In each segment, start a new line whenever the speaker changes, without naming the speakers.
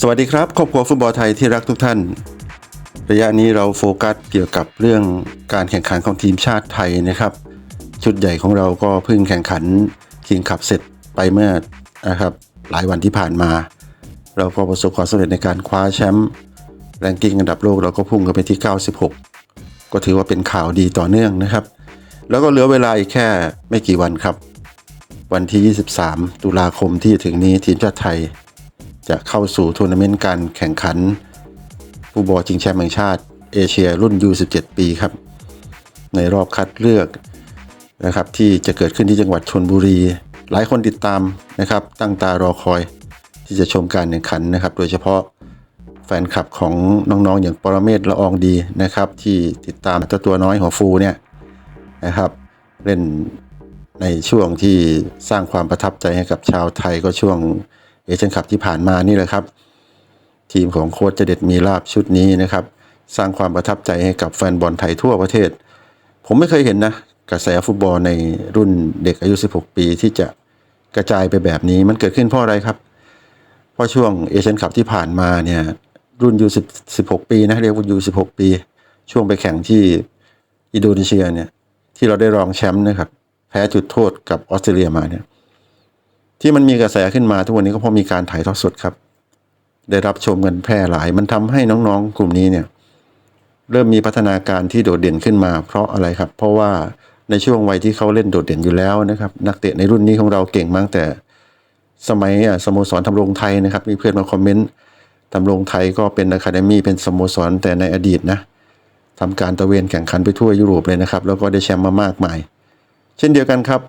สวัสดีครับครอบครัวฟุตบอลไทยที่รักทุกท่าน ระยะนี้เราโฟกัสเกี่ยวกับเรื่องการแข่งขันของทีมชาติไทยนะครับ ชุดใหญ่ของเราก็เพิ่งแข่งขันคิงขับเสร็จไปเมื่อนะครับหลายวันที่ผ่านมา เราก็ประสบความสำเร็จในการคว้าแชมป์แรงกิ้งอันดับโลกเราก็พุ่งกันไปที่ 96 ก็ถือว่าเป็นข่าวดีต่อเนื่องนะครับ แล้วก็เหลือเวลาอีกแค่ไม่กี่วันครับ วันที่ 23 ตุลาคมที่จะถึงนี้ทีมชาติไทย จะเข้าสู่ทัวร์นาเมนต์การแข่งขันฟุตบอลชิงแชมป์แห่งชาติ เอเชียรุ่น U17 ปีครับ ในรอบคัดเลือกนะครับที่จะเกิดขึ้นที่จังหวัดชนบุรี หลายคนติดตามนะครับ ตั้งตารอคอยที่จะชมการแข่งขันนะครับ โดยเฉพาะแฟนคลับของน้องๆ อย่างปรเมศละอองดีนะครับ ที่ติดตามเจ้าตัวน้อยหัวฟูเนี่ยนะครับ เล่นในช่วงที่สร้างความประทับใจให้กับชาวไทยก็ช่วง เอเชียนคัพที่ผ่านมานี่แหละครับ ทีมของโค้ชเจเด็ดมีลาบชุดนี้นะครับ สร้างความประทับใจให้กับแฟนบอลไทยทั่วประเทศ ผมไม่เคยเห็นนะ กระแสฟุตบอลในรุ่นเด็กอายุ 16 ปีที่จะกระจายไปแบบนี้มันเกิดขึ้นเพราะอะไรครับ เพราะช่วงเอเชียนคัพที่ผ่านมาเนี่ยรุ่นยู16ปีนะเรียกว่ายู16ปี ช่วงไปแข่งที่อินโดนีเซียเนี่ยที่เราได้รองแชมป์นะครับแพ้จุดโทษกับออสเตรเลียมาเนี่ย ที่มันมีกระแสขึ้นมาทุกวันนี้ก็เพราะมีการถ่ายทอดสดครับ ได้รับชมกันแพร่หลาย มันทำให้น้องๆ กลุ่มนี้เนี่ยเริ่มมีพัฒนาการที่โดดเด่นขึ้นมา เพราะอะไรครับ เพราะว่าในช่วงวัยที่เขาเล่นโดดเด่นอยู่แล้วนะครับ นักเตะในรุ่นนี้ของเราเก่งมาตั้งแต่สมัยสโมสรทำรงไทยนะครับ มีเพื่อนมาคอมเมนต์ทำรงไทยก็เป็นอะคาเดมี่เป็นสโมสรแต่ในอดีตนะทำการตะเวนแข่งขันไปทั่วยุโรปเลยนะครับ แล้วก็ได้แชมป์มามากมาย เช่นเดียวกันครับ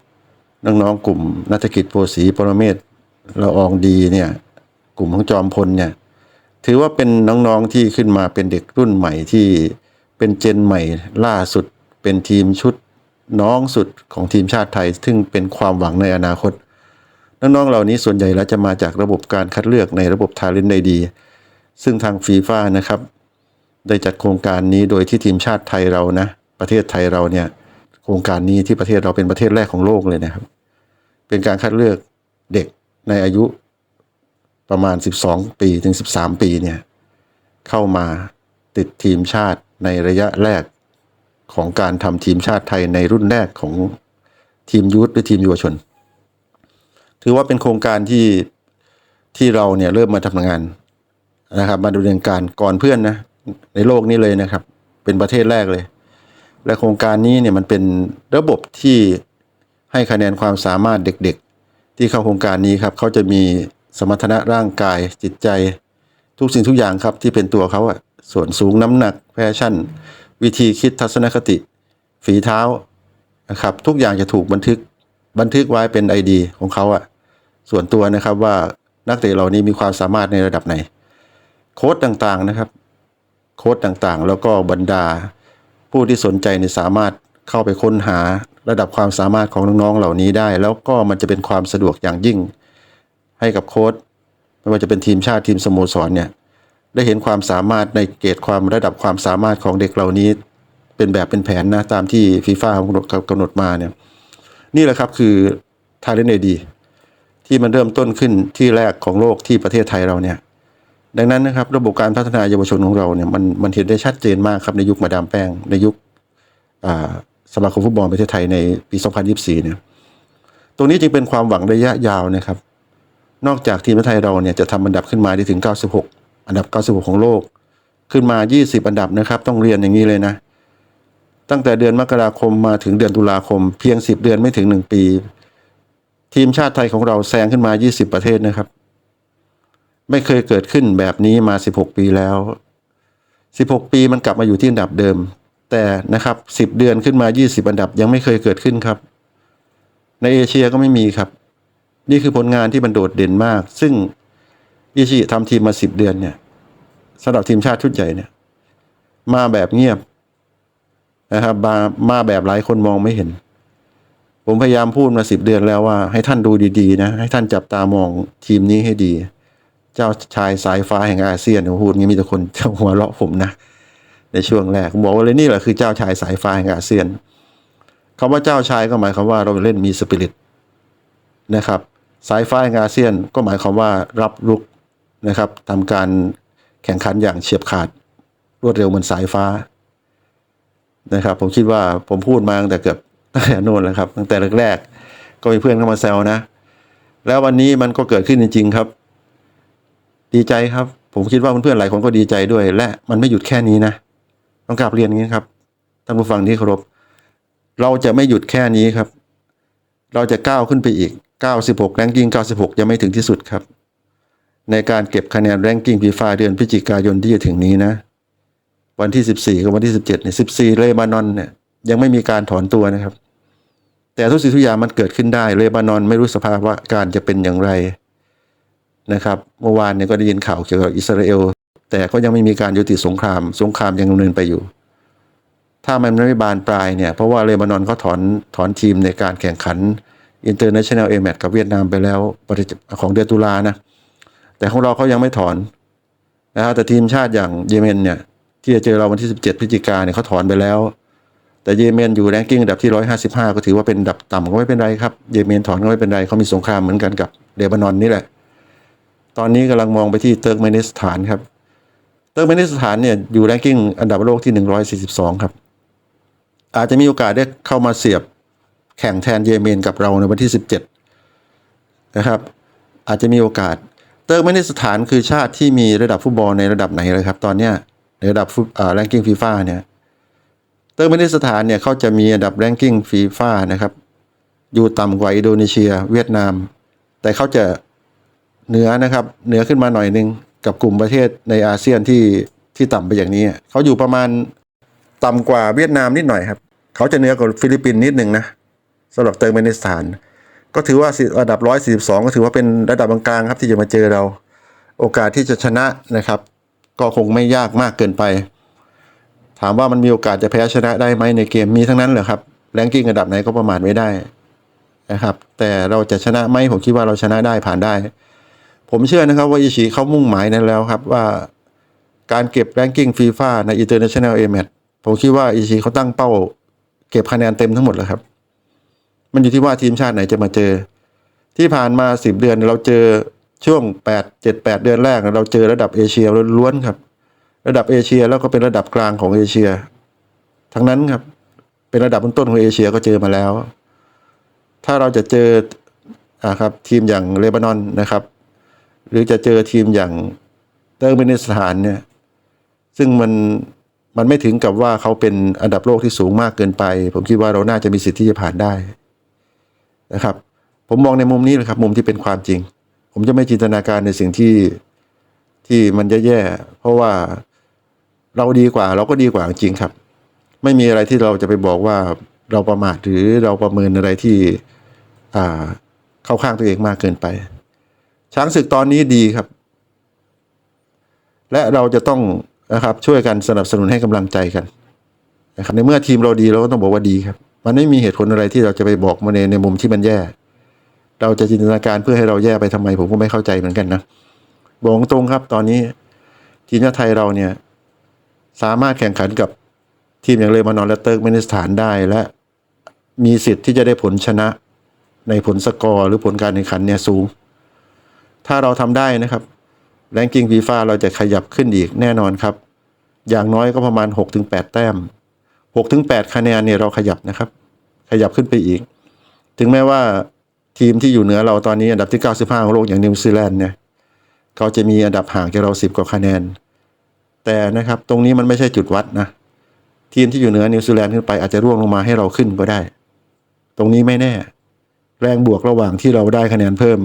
น้องๆกลุ่มนัฐกิจโพสีปรเมศละอองดีเนี่ย กลุ่มของจอมพลเนี่ย ถือว่าเป็นน้องๆที่ขึ้นมาเป็นเด็กรุ่นใหม่ที่เป็นเจนใหม่ล่าสุดเป็นทีมชุดน้องสุดของทีมชาติไทย ซึ่งเป็นความหวังในอนาคต น้องๆเหล่านี้ส่วนใหญ่แล้วจะมาจากระบบการคัดเลือกในระบบทาเลนไดดี ซึ่งทางฟีฟ่านะครับ ได้จัดโครงการนี้โดยที่ทีมชาติไทยเรานะ ประเทศไทยเราเนี่ย โครงการนี้ที่ประเทศเราเป็นประเทศแรกของโลกเลยนะครับ เป็นการคัดเลือกเด็กในอายุประมาณ 12 ปีถึง 13 ปีเนี่ยเข้ามาติดทีมชาติในระยะแรกของการทำทีมชาติไทยในรุ่นแรกของทีมยูทธหรือทีมเยาวชน ถือว่าเป็นโครงการที่ที่เราเนี่ยเริ่มมาทำงานนะครับ มาดำเนินการก่อนเพื่อนนะในโลกนี้เลยนะครับ เป็นประเทศแรกเลย และโครงการนี้เนี่ยมันเป็นระบบที่ให้คะแนนความสามารถเด็กๆ ที่เข้าโครงการนี้ครับเขาจะมีสมรรถนะร่างกายจิตใจ ทุกสิ่งทุกอย่างครับที่เป็นตัวเขาอะส่วนสูงน้ำหนักแฟชั่น วิธีคิดทัศนคติ ฝีเท้านะครับทุกอย่างจะถูกบันทึกบันทึกไว้เป็นไอดีของเขาอะส่วนตัวนะครับว่านักเตะเหล่านี้มีความสามารถในระดับไหน โค้ดต่างๆนะครับ โค้ดต่างๆ แล้วก็บรรดา ผู้ที่สนใจในยสามารถเข้าไปค้นหาระดับความสามารถของน้องๆเหล่านี้ได้ แล้วก็มันจะเป็นความสะดวกอย่างยิ่ง ให้กับโค้ดไม่ว่าจะเป็นทีมชาติทีมสโมสรเนี่ยได้เห็นความสามารถในเกณฑ์ความระดับความสามารถของเด็กเหล่านี้ เป็นแบบเป็นแผนนะตามที่ฟีฟ่ากำหนดกำหนดมาเนี่ยนี่แหละครับคือทาเลนเอดีที่มันเริ่มต้นขึ้นที่แรกของโลกที่ประเทศไทยเราเนี่ย ดังนั้นนะครับระบบการพัฒนาเยาวชนของเราเนี่ยมันมันเห็นได้ชัดเจนมากครับในยุคมาดามแป้ง ในยุคสมาคมฟุตบอลประเทศไทยในปี 2024 เนี่ย ตรงนี้จึงเป็นความหวังระยะยาวนะครับ นอกจากทีมไทยเราเนี่ยจะทำอันดับขึ้นมาได้ถึง 96 อันดับ 96 ของโลก ขึ้นมา 20 อันดับนะครับ ต้องเรียนอย่างนี้เลยนะ ตั้งแต่เดือนมกราคมมาถึงเดือนตุลาคม เพียง 10 เดือนไม่ถึง 1 ปี ทีมชาติไทยของเราแซงขึ้นมา 20 ประเทศนะครับ ไม่เคยเกิดขึ้นแบบนี้มา 16 ปีแล้ว 16 ปีมันกลับมาอยู่ที่อันดับเดิม แต่นะครับ 10 เดือนขึ้นมา 20 อันดับยังไม่เคยเกิดขึ้นครับ ในเอเชียก็ไม่มีครับ นี่คือผลงานที่มันโดดเด่นมาก ซึ่งอิชิทำทีมมา 10 เดือนเนี่ยสำหรับทีมชาติชุดใหญ่เนี่ย มาแบบเงียบนะครับมามาแบบหลายคนมองไม่เห็น ผมพยายามพูดมาสิบเดือนแล้วว่าให้ท่านดูดีๆนะ ให้ท่านจับตามองทีมนี้ให้ดี เจ้าชายสายฟ้าแห่งอาเซียนผมพูดงี้มีแต่คนจะหัวเราะผมนะ ในช่วงแรกผมบอกว่าเลยนี่แหละคือเจ้าชายสายฟ้าแห่งอาเซียนคำว่าเจ้าชายก็หมายความว่าเราเล่นมีสปิริตนะครับ สายฟ้าแห่งอาเซียนก็หมายความว่ารับรุกนะครับทำการแข่งขันอย่างเฉียบขาด รวดเร็วเหมือนสายฟ้านะครับ ผมคิดว่าผมพูดมาตั้งแต่เกือบตั้งแต่โน่นแล้วครับตั้งแต่แรกๆก็มีเพื่อนเข้ามาแซวนะ แล้ววันนี้มันก็เกิดขึ้นจริง ๆ ครับ ดีใจครับ ผมคิดว่าเพื่อนๆหลายคนก็ดีใจด้วย และมันไม่หยุดแค่นี้นะ ต้องกลับเรียนงนี้ครับท่านผู้ฟังที่เคารพเราจะไม่หยุดแค่นี้ครับ เราจะก้าวขึ้นไปอีก 96 แรงกิ้ง 96 ยังไม่ถึงที่สุดครับ ในการเก็บคะแนนแรงกิ้งฟีฟ่าเดือนพฤศจิกายนที่จะถึงนี้นะ วันที่ 14 กับวันที่ 17เนี่ย14 เลบานอนเนี่ยยังไม่มีการถอนตัวนะครับ แต่ทุกสิ่งทุกอย่างมันเกิดขึ้นได้เลบานอนไม่รู้สภาพวะการจะเป็นอย่างไร นะครับเมื่อวานเนี่ยก็ได้ยินข่าวเกี่ยวกับอิสราเอล แต่ก็ยังไม่มีการยุติสงคราม สงครามยังดำเนินไปอยู่ ถ้ามันไม่บานปลายเนี่ยเพราะว่าเลบานอนเขาถอนถอนทีมในการแข่งขัน International a m a t กับเวียดนามไปแล้วของเดือนตุลานะแต่ของเราเขายังไม่ถอนนะครับแต่ทีมชาติอย่างเยเมนเนี่ยที่จะเจอเราวันที่ 17 พฤศจิกาเนี่ยเขาถอนไปแล้ว แต่เยเมนอยู่แรงกิ้งอันดับที่ 155 ก็ถือว่าเป็นอันดับต่ำก็ไม่เป็นไรครับ เยเมนถอนก็ไม่เป็นไรเขามีสงครามเหมือนกันกับเลบานอนนี่แหละ ตอนนี้กำลังมองไปที่เติร์กเมนิสถานครับ เติร์กเมนิสถานเนี่ยอยู่แรงกิ้งอันดับโลกที่ 142 ครับ อาจจะมีโอกาสได้เข้ามาเสียบแข่งแทนเยเมนกับเราในวันที่ 17 นะครับ อาจจะมีโอกาส เติร์กเมนิสถานคือชาติที่มีระดับฟุตบอลในระดับไหนเลยครับ ตอนเนี้ยในระดับฟุตอ่าแรงกิ้งฟีฟ่าเนี่ยเติร์กเมนิสถานเนี่ยเขาจะมีอันดับแรงกิ้งฟีฟ่านะครับ อยู่ต่ำกว่าอินโดนีเซีย เวียดนาม แต่เขาจะ เหนือนะครับเหนือขึ้นมาหน่อยนึงกับกลุ่มประเทศในอาเซียนที่ที่ต่ำไปอย่างนี้เขาอยู่ประมาณต่ำกว่าเวียดนามนิดหน่อยครับเขาจะเหนือกว่าฟิลิปปินส์นิดหนึ่งนะสำหรับเติร์กเมนิสถาน ก็ถือว่าระดับ 142 ก็ถือว่าเป็นระดับกลางๆครับที่จะมาเจอเรา โอกาสที่จะชนะนะครับ ก็คงไม่ยากมากเกินไป ถามว่ามันมีโอกาสจะแพ้ชนะได้ไหมในเกมมีทั้งนั้นเหรอครับแรงกิ้งระดับไหนก็ประมาทไม่ได้นะครับ แต่เราจะชนะไหมผมคิดว่าเราชนะได้ผ่านได้ ผมเชื่อนะครับว่าอิชิเขามุ่งหมายนั้นแล้วครับว่าการเก็บแรงกิ้งฟีฟ่าใน International a m a t ผมคิดว่าอิชิเขาตั้งเป้า เก็บคะแนนเต็มทั้งหมดแล้วครับ มันอยู่ที่ว่าทีมชาติไหนจะมาเจอ ที่ผ่านมาสิบเดือนเราเจอช่วงแปดเจ็ดแปดเดือนแรก เราเจอระดับเอเชียล้วนๆครับ ระดับเอเชียแล้วก็เป็นระดับกลางของเอเชีย ทั้งนั้นครับ เป็นระดับต้นของเอเชียก็เจอมาแล้ว ถ้าเราจะเจออ่าครับทีมอย่างเลบานอนนะครับ หรือจะเจอทีมอย่างเติร์กเมนิสถานเนี่ยซึ่งมันมันไม่ถึงกับว่าเขาเป็นอันดับโลกที่สูงมากเกินไป ผมคิดว่าเราน่าจะมีสิทธิ์ที่จะผ่านได้นะครับ ผมมองในมุมนี้เลยครับ มุมที่เป็นความจริง ผมจะไม่จินตนาการในสิ่งที่ที่มันแย่ๆเพราะว่าเราดีกว่าเราก็ดีกว่าจริงครับ ไม่มีอะไรที่เราจะไปบอกว่าเราประมาทหรือเราประเมินอะไรที่อ่าเข้าข้างตัวเองมากเกินไป ช้างศึกตอนนี้ดีครับ และเราจะต้องนะครับช่วยกันสนับสนุนให้กำลังใจกันนะครับในเมื่อทีมเราดีเราก็ต้องบอกว่าดีครับ มันไม่มีเหตุผลอะไรที่เราจะไปบอกมาในในมุมที่มันแย่ เราจะจินตนาการเพื่อให้เราแย่ไปทำไม ผมก็ไม่เข้าใจเหมือนกันนะบอกตรงครับ ตอนนี้ทีมชาติไทยเราเนี่ย สามารถแข่งขันกับทีมอย่างเลบานอนและเติร์กเมนิสถานได้และมีสิทธิ์ที่จะได้ผลชนะในผลสกอร์หรือผลการแข่งขันเนี่ยสูง ถ้าเราทำได้นะครับแรงกิ้งฟีฟ่าเราจะขยับขึ้นอีกแน่นอนครับ อย่างน้อยก็ประมาณ 6-8 แต้ม 6-8 คะแนนเนี่ยเราขยับนะครับ ขยับขึ้นไปอีก ถึงแม้ว่าทีมที่อยู่เหนือเราตอนนี้อันดับที่ 95 ของโลกอย่างนิวซีแลนด์เนี่ยเขาจะมีอันดับห่างจากเรา 10 กว่าคะแนน แต่นะครับตรงนี้มันไม่ใช่จุดวัดนะทีมที่อยู่เหนือนิวซีแลนด์ขึ้นไปอาจจะร่วงลงมาให้เราขึ้นก็ได้ ตรงนี้ไม่แน่ แรงบวกระหว่างที่เราได้คะแนนเพิ่ม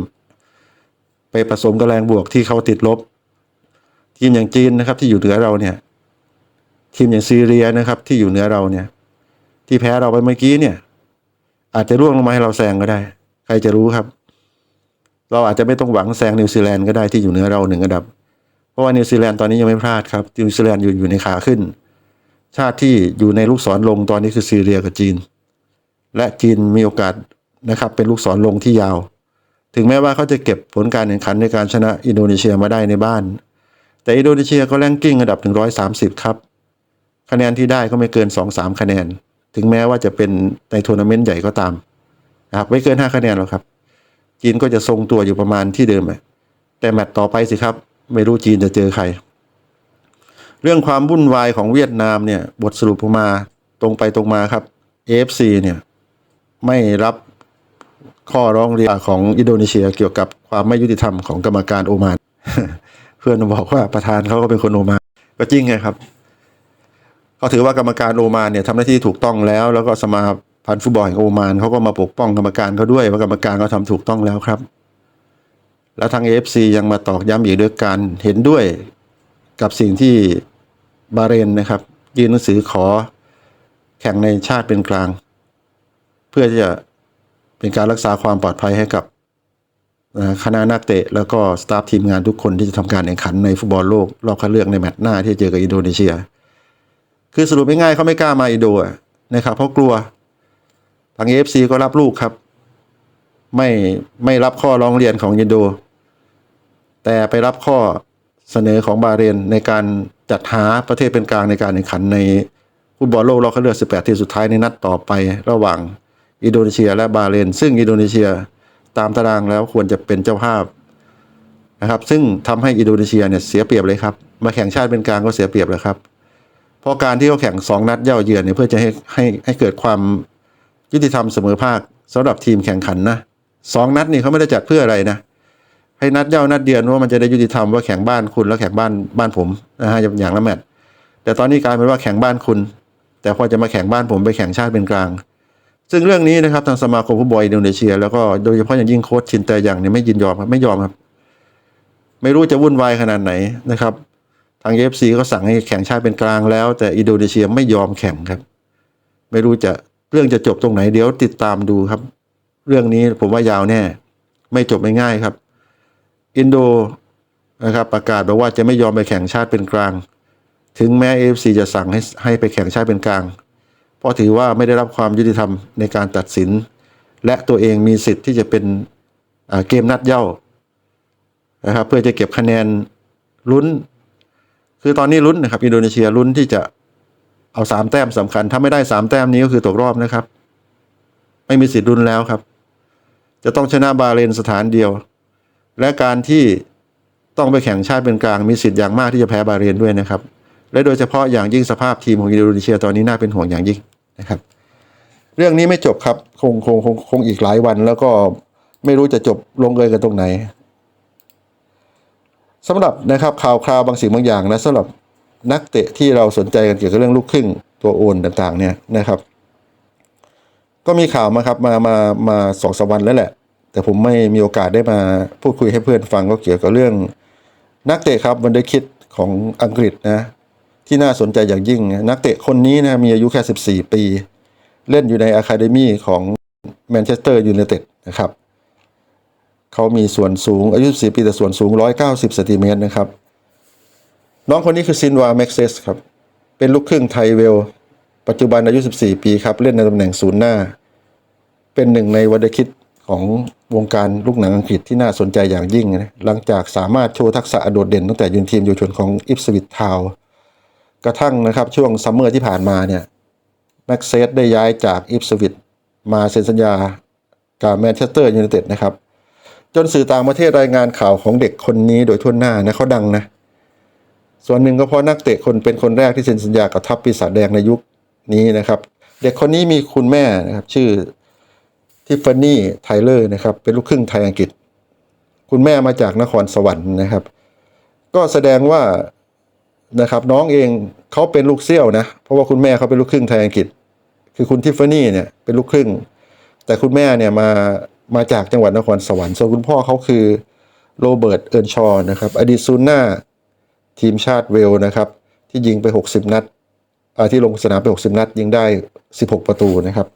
ไปผสมกับแรงบวกที่เขาติดลบ ทีมอย่างจีนนะครับ ที่อยู่เหนือเราเนี่ย ทีมอย่างซีเรียนะครับ ที่อยู่เหนือเราเนี่ย ที่แพ้เราไปเมื่อกี้เนี่ย อาจจะร่วงลงมาให้เราแซงก็ได้ ใครจะรู้ครับ เราอาจจะไม่ต้องหวังแซงนิวซีแลนด์ก็ได้ที่อยู่เหนือเราหนึ่งอันดับ เพราะว่านิวซีแลนด์ตอนนี้ยังไม่พลาดครับนิวซีแลนด์อยู่อยู่ในขาขึ้น ชาติที่อยู่ในลูกศรลงตอนนี้คือซีเรียกับจีน และจีนมีโอกาสนะครับ เป็นลูกศรลงที่ยาว ถึงแม้ว่าเขาจะเก็บผลการแข่งขันในการชนะอินโดนีเซียมาได้ในบ้าน แต่อินโดนีเซียก็แรงกิ้งอันดับ 130 ครับ คะแนนที่ได้ก็ไม่เกิน 2-3 คะแนน ถึงแม้ว่าจะเป็นในทัวร์นาเมนต์ใหญ่ก็ตามนะครับไม่เกิน 5 คะแนนหรอกครับ จีนก็จะทรงตัวอยู่ประมาณที่เดิมอะแต่แมตต์ต่อไปสิครับ ไม่รู้จีนจะเจอใคร เรื่องความวุ่นวายของเวียดนามเนี่ยบทสรุปออกมาตรงไปตรงมาครับ AFC เนี่ยไม่รับ ข้อร้องเรียนของอินโดนีเซียเกี่ยวกับความไม่ยุติธรรมของกรรมการโอมาน เพื่อนบอกว่าประธานเขาก็เป็นคนโอมานก็จริงไงครับเขาถือว่ากรรมการโอมานเนี่ยทำหน้าที่ถูกต้องแล้ว แล้วก็สมาพันธ์ฟุตบอลแห่งโอมานเขาก็มาปกป้องกรรมการเขาด้วยว่ากรรมการเขาทำถูกต้องแล้วครับ แล้วทาง AFC ยังมาตอกย้ำอีกด้วยการเห็นด้วยกับสิ่งที่บาเรนนะครับยื่นหนังสือขอแข่งในชาติเป็นกลาง เพื่อจะ เป็นการรักษาความปลอดภัยให้กับคณะนักเตะ แล้วก็สตาฟทีมงานทุกคนที่จะทำการแข่งขันในฟุตบอลโลก รอบคัดเลือกในแมตช์หน้าที่เจอกับอินโดนีเซีย คือสรุปง่ายๆเขาไม่กล้ามาอินโดนะครับเพราะกลัวทาง AFC ก็รับลูกครับ ไม่ไม่รับข้อร้องเรียนของอินโด แต่ไปรับข้อเสนอของบาเรนในการจัดหาประเทศเป็นกลางในการแข่งขันในฟุตบอลโลกรอบคัดเลือก 18 ทีมสุดท้ายในนัดต่อไประหว่าง อินโดนีเซียและบาเรน ซึ่งอินโดนีเซียตามตารางแล้วควรจะเป็นเจ้าภาพนะครับ ซึ่งทำให้อินโดนีเซียเนี่ยเสียเปรียบเลยครับ มาแข่งชาติเป็นกลางก็เสียเปรียบเลยครับ เพราะการที่เขาแข่งสองนัดเย่าเยือนเนี่ยเพื่อจะให้ให้ให้เกิดความยุติธรรมเสมอภาคสำหรับทีมแข่งขันนะสองนัดนี่เขาไม่ได้จัดเพื่ออะไรนะให้นัดเย่านัดเดือนว่ามันจะได้ยุติธรรมว่าแข่งบ้านคุณแล้วแข่งบ้านบ้านผมนะฮะอย่างละแมตช์แต่ตอนนี้กลายเป็นว่าแข่งบ้านคุณ แต่พอจะมาแข่งบ้านผมไปแข่งชาติเป็นกลาง ซึ่งเรื่องนี้นะครับทางสมาคมฟุตบอลอินโดนีเซีย แล้วก็โดยเฉพาะอย่างยิ่งโค้ชชินแต่ยังเนี่ยไม่ยินยอมครับไม่ยอมครับ ไม่รู้จะวุ่นวายขนาดไหนนะครับ ทางเอฟซีก็สั่งให้แข่งชาติเป็นกลางแล้ว แต่อินโดนีเซียไม่ยอมแข่งครับ ไม่รู้จะเรื่องจะจบตรงไหนเดี๋ยวติดตามดูครับ เรื่องนี้ผมว่ายาวแน่ ไม่จบไม่ง่ายครับ อินโดนะครับประกาศบอกว่าจะไม่ยอมไปแข่งชาติเป็นกลาง ถึงแม้เอฟซีจะสั่งให้ให้ไปแข่งชาติเป็นกลาง เพราะถือว่าไม่ได้รับความยุติธรรมในการตัดสิน และตัวเองมีสิทธิ์ที่จะเป็นเกมนัดเย่านะครับเพื่อจะเก็บคะแนนลุ้น คือตอนนี้ลุ้นนะครับอินโดนีเซียลุ้นที่จะเอาสามแต้มสำคัญ ถ้าไม่ได้สามแต้มนี้ก็คือตกรอบนะครับ ไม่มีสิทธิ์ลุ้นแล้วครับ จะต้องชนะบาเรนสถานเดียว และการที่ต้องไปแข่งชาติเป็นกลาง มีสิทธิ์อย่างมากที่จะแพ้บาเรนด้วยนะครับ และโดยเฉพาะอย่างยิ่งสภาพทีมของอินโดนีเซียตอนนี้น่าเป็นห่วงอย่างยิ่ง นะครับ เรื่องนี้ไม่จบครับคงคงคงคงอีกหลายวัน แล้วก็ไม่รู้จะจบลงเอยกันตรงไหนสำหรับนะครับข่าวคราวบางสิ่งบางอย่างนะสำหรับนักเตะที่เราสนใจกันเกี่ยวกับเรื่องลูกครึ่งตัวโอนต่างๆ เนี่ยนะครับ ก็มีข่าวมาครับมามามาสองสวันแล้วแหละ แต่ผมไม่มีโอกาสได้มาพูดคุยให้เพื่อนฟังก็เกี่ยวกับเรื่อง นักเตะครับวันเดอร์คิดของอังกฤษนะ ที่น่าสนใจอย่างยิ่ง นักเตะคนนี้นะมีอายุแค่ 14 ปี เล่นอยู่ในอะคาเดมีของแมนเชสเตอร์ยูไนเต็ดนะครับเขามีส่วนสูงอายุ 14 ปีแต่ส่วนสูง 190เซนติเมตรนะครับ น้องคนนี้คือซินวาแม็กเซสครับ เป็นลูกครึ่งไทยเวล ปัจจุบันอายุ 14 ปีครับ เล่นในตำแหน่งศูนย์หน้า เป็นหนึ่งในวันเดคิดของวงการลูกหนังอังกฤษที่น่าสนใจอย่างยิ่งนะหลังจากสามารถโชว์ทักษะโดดเด่นตั้งแต่ยืนทีมเยาวชนของอิฟสวิตทาว กระทั่งนะครับช่วงซัมเมอร์ที่ผ่านมาเนี่ยแม็กเซสได้ย้ายจากอิฟสวิตมาเซ็นสัญญากับแมนเชสเตอร์ยูไนเต็ดนะครับ จนสื่อต่างประเทศรายงานข่าวของเด็กคนนี้โดยทั่วหน้านะเขาดังนะ ส่วนหนึ่งก็เพราะนักเตะคนเป็นคนแรกที่เซ็นสัญญากับทัพปีศาจแดงในยุคนี้นะครับ เด็กคนนี้มีคุณแม่นะครับชื่อทิฟฟานี่ไทเลอร์นะครับเป็นลูกครึ่งไทยอังกฤษ คุณแม่มาจากนครสวรรค์นะครับ ก็แสดงว่า นะครับ น้องเองเขาเป็นลูกเซี่ยวนะ เพราะว่าคุณแม่เขาเป็นลูกครึ่งไทยอังกฤษ คือคุณทิฟฟานี่เนี่ยเป็นลูกครึ่ง แต่คุณแม่เนี่ยมามาจากจังหวัดนครสวรรค์ส่วนคุณพ่อเขาคือโรเบิร์ตเอิร์นชอนะครับ อดีตซูน่าทีมชาติเวลนะครับ ที่ยิงไป 60 นัดที่ลงสนามไป 60 นัด ยิงได้ 16 ประตูนะครับ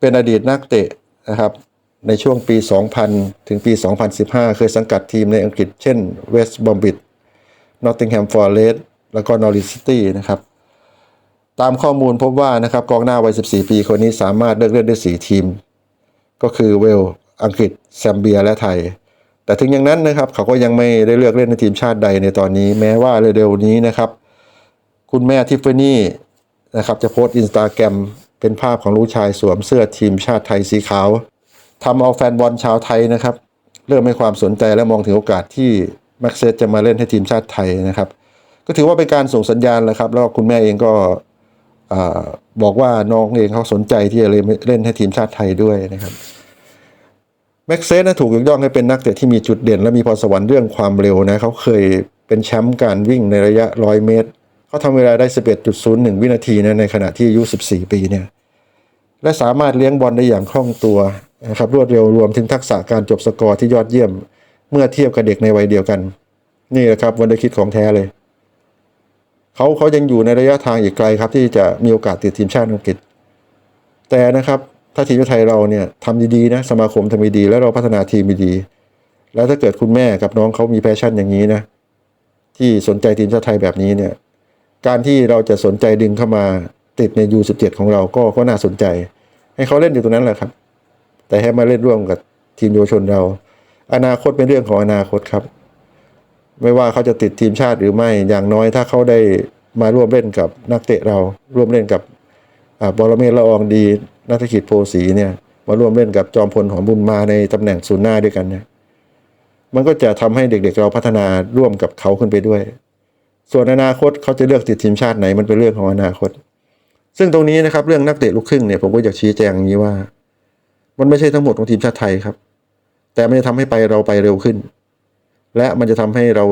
เป็นอดีตนักเตะนะครับในช่วงปี 2000 ถึงปี 2015 เคยสังกัดทีมในอังกฤษ เช่นเวสต์บอมบิ t นอตติงแฮมฟอร์เรสแล้วก็นอริสซิตี้นะครับ ตามข้อมูลพบว่านะครับกองหน้าวัย 14 ปีคนนี้สามารถเลือกเล่นได้ 4 ทีม ก็คือเวลอังกฤษแซมเบียและไทย แต่ถึงอย่างนั้นนะครับเขาก็ยังไม่ได้เลือกเล่นในทีมชาติใดในตอนนี้ แม้ว่าเร็วๆนี้นะครับ คุณแม่ทิฟฟานี่นะครับจะโพสต์อินสตาแกรมเป็นภาพของลูกชายสวมเสื้อทีมชาติไทยสีขาวทำเอาแฟนบอลชาวไทยนะครับ เริ่มให้ความสนใจและมองถึงโอกาสที่ แม็กเซสจะมาเล่นให้ทีมชาติไทยนะครับ ก็ถือว่าเป็นการส่งสัญญาณแล้วครับ แล้วก็คุณแม่เองก็อบอกว่าน้องเองเขาสนใจที่จะเล่นให้ทีมชาติไทยด้วยนะครับแม็กเซสนะถูกยกย่องให้เป็นนักเตะที่มีจุดเด่น และมีพรสวรรค์เรื่องความเร็วนะเขาเคยเป็นแชมป์การวิ่งในระยะ 100 เมตรเขาทำเวลาได้ 11.01 วินาทีนะในขณะที่อายุ 14 ปีเนี่ยและสามารถเลี้ยงบอลได้อย่างคล่องตัวนะครับรวดเร็วรวมถึงทักษะการจบสกอร์ที่ยอดเยี่ยม เมื่อเทียบกับเด็กในวัยเดียวกัน นี่แหละครับวันเดคิดของแท้เลย เขาเขายังอยู่ในระยะทางอีกไกลครับ ที่จะมีโอกาสติดทีมชาติอังกฤษ แต่นะครับ ถ้าทีมชาติไทยเราเนี่ยทำดีๆนะสมาคมทำดีๆแล้วเราพัฒนาทีมดีๆแล้วถ้าเกิดคุณแม่กับน้องเขามีแพชชั่นอย่างนี้นะที่สนใจทีมชาติไทยแบบนี้เนี่ย การที่เราจะสนใจดึงเข้ามาติดใน U17 ของเราก็ก็น่าสนใจ ให้เขาเล่นอยู่ตรงนั้นแหละครับ แต่ให้มาเล่นร่วมกับทีมเยาวชนเรา อนาคตเป็นเรื่องของอนาคตครับ ไม่ว่าเขาจะติดทีมชาติหรือไม่อย่างน้อยถ้าเขาได้มาร่วมเล่นกับนักเตะเรา ร่วมเล่นกับอบอลเมศละอองดีนัทกิจโพสีเนี่ยมาร่วมเล่นกับจอมพลหอมบุญมาในตำแหน่งศูนย์หน้าด้วยกันเนี่ยมันก็จะทำให้เด็กๆเราพัฒนาร่วมกับเขาขึ้นไปด้วย ส่วนอนาคตเขาจะเลือกติดทีมชาติไหนมันเป็นเรื่องของอนาคต ซึ่งตรงนี้นะครับเรื่องนักเตะลูกครึ่งเนี่ยผมก็อยากชี้แจงอย่างนี้ว่า มันไม่ใช่ทั้งหมดของทีมชาติไทยครับ แต่มันจะทำให้ไปเราไปเร็วขึ้น และมันจะทำให้เรา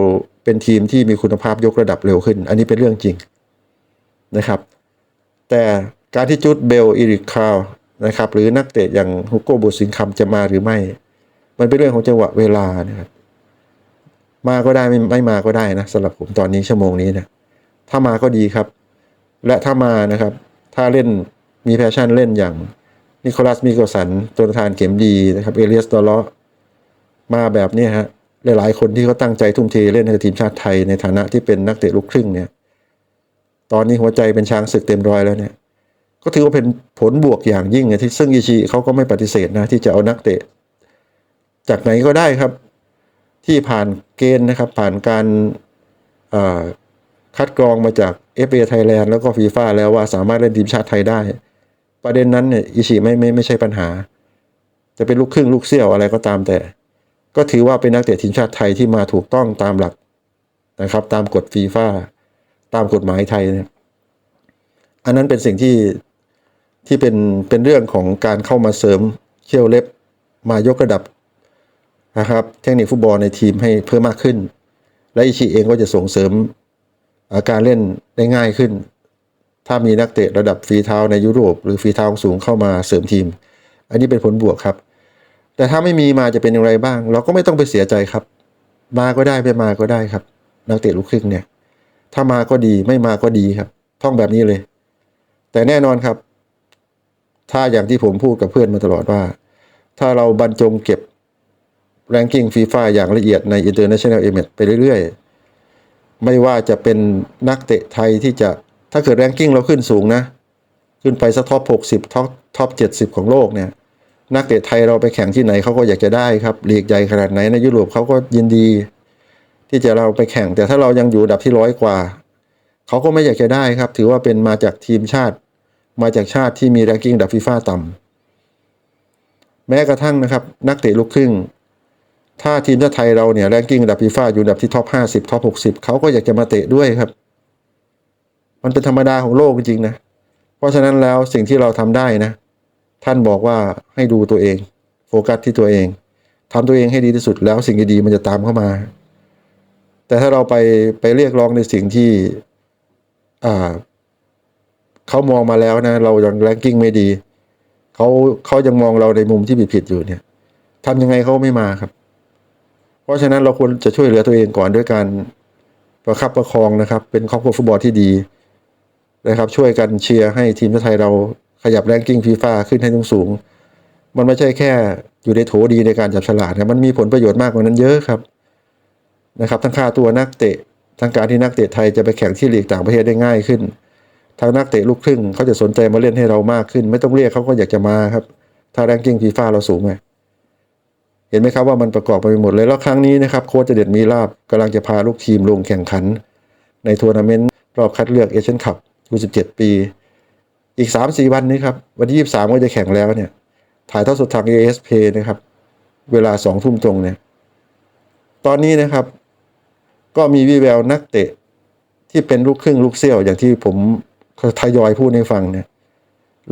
เป็นทีมที่มีคุณภาพยกระดับเร็วขึ้น อันนี้เป็นเรื่องจริงนะครับ แต่การที่จุดเบลอิริคาวนะครับหรือนักเตะอย่างฮุกโก้บูสิงคัมจะมาหรือไม่ มันเป็นเรื่องของจังหวะเวลานะครับมาก็ได้ไม่ไม่มาก็ได้นะสำหรับผมตอนนี้ชั่วโมงนี้นะถ้ามาก็ดีครับ และถ้ามานะครับ ถ้าเล่นมีแพชชั่นเล่นอย่างนิโคลัสมิโกสันตัวทานเข็มดีนะครับเอเลียสดอลเลาะ มาแบบนี้ฮะหลายๆคนที่เขาตั้งใจทุ่มเทเล่นให้กับทีมชาติไทยในฐานะที่เป็นนักเตะลูกครึ่งเนี่ย ตอนนี้หัวใจเป็นช้างศึกเต็มรอยแล้วเนี่ย ก็ถือว่าเป็นผลบวกอย่างยิ่งนะที่ซึ่งอิชิเขาก็ไม่ปฏิเสธนะที่จะเอานักเตะ จากไหนก็ได้ครับ ที่ผ่านเกณฑ์นะครับ ผ่านการคัดกรองมาจาก FA Thailand แล้วก็ฟีฟ่าแล้วว่าสามารถเล่นทีมชาติไทยได้ ประเด็นนั้นเนี่ยอิชิไม่ไม่ไม่ใช่ปัญหา จะเป็นลูกครึ่งลูกเสี่ยวอะไรก็ตามแต่ ก็ถือว่าเป็นนักเตะทีมชาติไทยที่มาถูกต้องตามหลักนะครับ ตามกฎฟีฟ่าตามกฎหมายไทยเนี่ยอันนั้นเป็นสิ่งที่ที่เป็นเป็นเรื่องของการเข้ามาเสริมเขี้ยวเล็บมายกระดับนะครับ เทคนิคฟุตบอลในทีมให้เพิ่มมากขึ้น และอิชิเองก็จะส่งเสริมอาการเล่นได้ง่ายขึ้น ถ้ามีนักเตะระดับฝีเท้าในยุโรป หรือฝีเท้าสูงเข้ามาเสริมทีม อันนี้เป็นผลบวกครับ แต่ถ้าไม่มีมาจะเป็นอย่างไรบ้าง เราก็ไม่ต้องไปเสียใจครับ มาก็ได้ไม่มาก็ได้ครับ นักเตะลูกครึ่งเนี่ย ถ้ามาก็ดีไม่มาก็ดีครับ ท่องแบบนี้เลย แต่แน่นอนครับ ถ้าอย่างที่ผมพูดกับเพื่อนมาตลอดว่า ถ้าเราบรรจงเก็บแรงกิ้งฟีฟ่าอย่างละเอียดใน International e m e t ไปเรื่อยๆ ไม่ว่าจะเป็นนักเตะไทยที่จะถ้าเกิดแรงกิ้งเราขึ้นสูงนะ ขึ้นไปสักท็อป 60 ท็อปท็อป 70 ของโลกเนี่ย นักเตะไทยเราไปแข่งที่ไหนเขาก็อยากจะได้ครับลีกใหญ่ขนาดไหนในยุโรปเขาก็ยินดี ที่จะเราไปแข่ง แต่ถ้าเรายังอยู่ดับที่ร้อยกว่าเขาก็ไม่อยากจะได้ครับ ถือว่าเป็นมาจากทีมชาติ มาจากชาติที่มีแรงกิ้งดับฟีฟ่าต่ำแม้กระทั่งนะครับ นักเตะลูกครึ่ง ถ้าทีมชาติไทยเราเนี่ยแรงกิ้งดับฟีฟ่าอยู่ดับที่ท็อป50ท็อป60เขาก็อยากจะมาเตะด้วยครับ มันเป็นธรรมดาของโลกจริงๆนะเพราะฉะนั้นแล้วสิ่งที่เราทำได้นะ ท่านบอกว่าให้ดูตัวเอง โฟกัสที่ตัวเองทำตัวเองให้ดีที่สุดแล้วสิ่งดีๆมันจะตามเข้ามา แต่ถ้าเราไปไปเรียกร้องในสิ่งที่อ่าเขามองมาแล้วนะ เรายังแรงกิ้งไม่ดีเขาเขายังมองเราในมุมที่ผิดๆอยู่เนี่ยทำยังไงเขาไม่มาครับ เพราะฉะนั้นเราควรจะช่วยเหลือตัวเองก่อนด้วยการประคับประคองนะครับ เป็นครอบครัวฟุตบอลที่ดีนะครับ ช่วยกันเชียร์ให้ทีมชาติไทยเรา ขยับแรงกิ้งฟีฟ่าขึ้นให้สูงๆมันไม่ใช่แค่อยู่ในโถดีในการจับฉลากนะมันมีผลประโยชน์มากกว่านั้นเยอะครับนะครับ ทั้งค่าตัวนักเตะ ทั้งการที่นักเตะไทยจะไปแข่งที่ลีกต่างประเทศได้ง่ายขึ้นทางนักเตะลูกครึ่งเขาจะสนใจมาเล่นให้เรามากขึ้น ไม่ต้องเรียกเขาก็อยากจะมาครับ ถ้าแรงกิ้งฟีฟ่าเราสูงไงเห็นไหมครับว่ามันประกอบไปหมดเลยแล้วครั้งนี้นะครับโค้ชเจเด็ดมีลาบกำลังจะพาลูกทีมลงแข่งขัน ในทัวร์นาเมนต์รอบคัดเลือกเอเชียนคัพ27ปี อีก 3-4 วันนี้ครับ วันที่ 23 ก็จะแข่งแล้วเนี่ย ถ่ายทอดสดทาง ASP นะครับ เวลา 2 ทุ่มตรงเนี่ย ตอนนี้นะครับ ก็มีวิแววนักเตะ ที่เป็นลูกครึ่งลูกเซี่ยว อย่างที่ผมทยอยพูดให้ฟังเนี่ย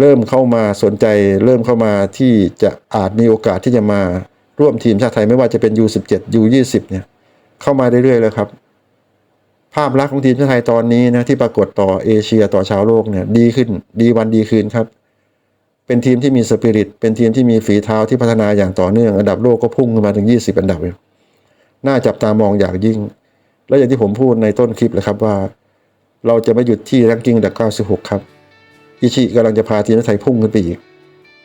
เริ่มเข้ามาสนใจ เริ่มเข้ามาที่จะอาจมีโอกาสที่จะมาร่วมทีมชาติไทยไม่ว่าจะเป็น U17 U20 เนี่ย เข้ามาเรื่อยๆแล้วครับ ภาพลักษณ์ของทีมชาติไทยตอนนี้นะที่ปรากฏต่อเอเชียต่อชาวโลกเนี่ยดีขึ้น ดีวันดีคืนครับ เป็นทีมที่มีสปิริต เป็นทีมที่มีฝีเท้าที่พัฒนาอย่างต่อเนื่อง อันดับโลกก็พุ่งขึ้นมาถึง 20 อันดับเลยน่าจับตามองอย่างยิ่ง และอย่างที่ผมพูดในต้นคลิปเลยครับว่า เราจะไม่หยุดที่แรงกิ้งดับ96 ครับ อิชิกำลังจะพาทีมชาติไทยพุ่งขึ้นไปอีก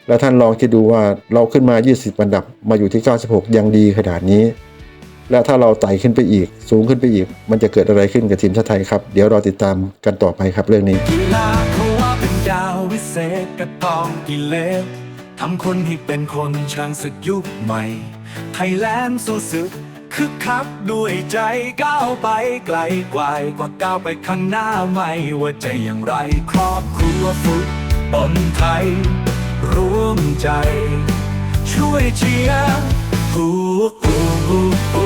และท่านลองคิดดูว่าเราขึ้นมา 20 อันดับมาอยู่ที่ 96 ยังดีขนาดนี้ และถ้าเราไต่ขึ้นไปอีก สูงขึ้นไปอีก มันจะเกิดอะไรขึ้นกับทีมชาติไทยครับ เดี๋ยวรอติดตามกันต่อไปครับเรื่องนี้
กีฬาเขาว่าเป็นดาววิเศษกระตองกิเลสทำคนให้เป็นคนช่างศึกยุคใหม่ ไทยแลนด์สู้ศึกคึกคักด้วยใจก้าวไปไกลกว่ากว่าก้าวไปข้างหน้าไม่ว่าจะอย่างไรครอบครัวฟุตบอลไทย ร่วมใจ ช่วยเชียร์ฮู้ฮู้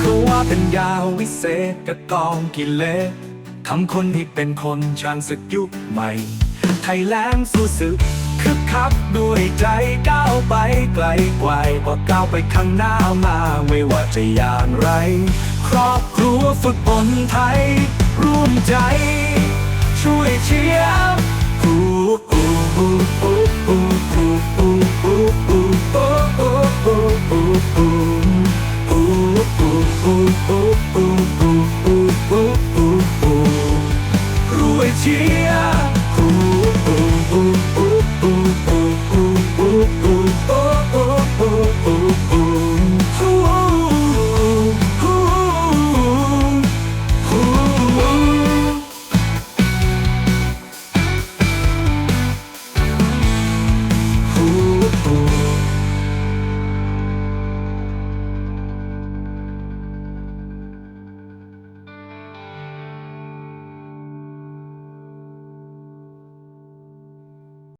เขาว่าเป็นยาวิเศษกระกองกิเลส ทำคนให้เป็นคนช่างศึกยุคใหม่ ไทยแลนด์สู้ศึกคึกคักด้วยใจก้าวไปไกลกว่ากว่าก้าวไปข้างหน้ามาไม่ว่าจะอย่างไร ครอบครัวฟุตบอลไทย ร่วมใจ ช่วยเชียร์ฮู้ฮู้ฮู้ฮู้